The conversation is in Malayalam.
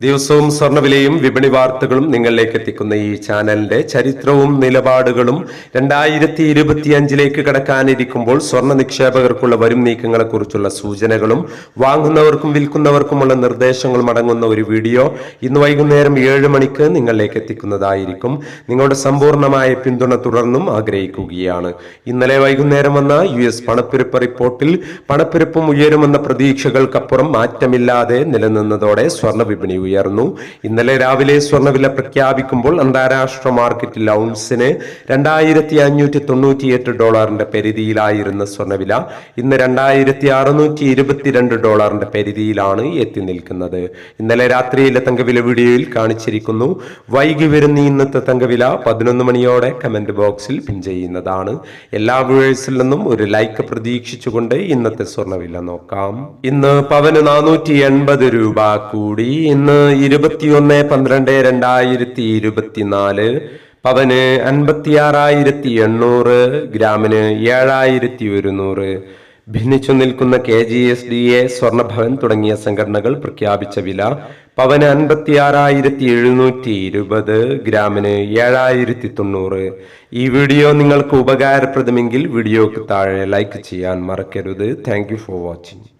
ദിവസവും സ്വർണവിലയും വിപണി വാർത്തകളും നിങ്ങളിലേക്ക് എത്തിക്കുന്ന ഈ ചാനലിന്റെ ചരിത്രവും നിലപാടുകളും രണ്ടായിരത്തി ഇരുപത്തിയഞ്ചിലേക്ക് കടക്കാനിരിക്കുമ്പോൾ സ്വർണ നിക്ഷേപകർക്കുള്ള വരും നീക്കങ്ങളെ കുറിച്ചുള്ള സൂചനകളും വാങ്ങുന്നവർക്കും വിൽക്കുന്നവർക്കുമുള്ള നിർദ്ദേശങ്ങളും അടങ്ങുന്ന ഒരു വീഡിയോ ഇന്ന് വൈകുന്നേരം ഏഴ് മണിക്ക് നിങ്ങളിലേക്ക് എത്തിക്കുന്നതായിരിക്കും. നിങ്ങളുടെ സമ്പൂർണമായ പിന്തുണ തുടർന്നും ആഗ്രഹിക്കുകയാണ്. ഇന്നലെ വൈകുന്നേരം വന്ന യു എസ് പണപ്പെരുപ്പ് റിപ്പോർട്ടിൽ പണപ്പെരുപ്പും ഉയരുമെന്ന പ്രതീക്ഷകൾക്കപ്പുറം മാറ്റമില്ലാതെ നിലനിന്നതോടെ സ്വർണ വിപണി ഉയർന്നു. ഇന്നലെ രാവിലെ സ്വർണവില പ്രഖ്യാപിക്കുമ്പോൾ അന്താരാഷ്ട്ര മാർക്കറ്റിൽ ഔൺസിന് രണ്ടായിരത്തി അഞ്ഞൂറ്റി തൊണ്ണൂറ്റിയെട്ട് ഡോളറിന്റെ പരിധിയിലായിരുന്ന സ്വർണവില ഇന്ന് രണ്ടായിരത്തി അറുന്നൂറ്റി ഇരുപത്തിരണ്ട് ഡോളറിന്റെ പരിധിയിലാണ് എത്തി നിൽക്കുന്നത്. ഇന്നലെ രാത്രിയിലെ തങ്കവില വീഡിയോയിൽ കാണിച്ചിരിക്കുന്നു. വൈകി വരുന്ന ഇന്നത്തെ തങ്കവില പതിനൊന്ന് മണിയോടെ കമന്റ് ബോക്സിൽ പിൻ ചെയ്യുന്നതാണ്. എല്ലാ വ്യൂവേഴ്സിൽ നിന്നും ഒരു ലൈക്ക് പ്രതീക്ഷിച്ചുകൊണ്ട് ഇന്നത്തെ സ്വർണവില നോക്കാം. ഇന്ന് പവന് നാനൂറ്റി എൺപത് രൂപ കൂടി. ഇന്ന് ഇരുപത്തിയൊന്ന് പന്ത്രണ്ട് രണ്ടായിരത്തി ഇരുപത്തിനാല് പവന് അൻപത്തിയാറായിരത്തി എണ്ണൂറ് ഗ്രാമിന് ഏഴായിരത്തി ഒരുന്നൂറ് ഭിന്നിച്ചു നിൽക്കുന്ന K G S D A സ്വർണഭവൻ തുടങ്ങിയ സംഘടനകൾ പ്രഖ്യാപിച്ച വില പവന് അൻപത്തി ആറായിരത്തി എഴുന്നൂറ്റി ഇരുപത് ഗ്രാമിന് ഏഴായിരത്തി തൊണ്ണൂറ് ഈ വീഡിയോ നിങ്ങൾക്ക് ഉപകാരപ്രദമെങ്കിൽ വീഡിയോക്ക് താഴെ ലൈക്ക് ചെയ്യാൻ മറക്കരുത്. Thank for watching.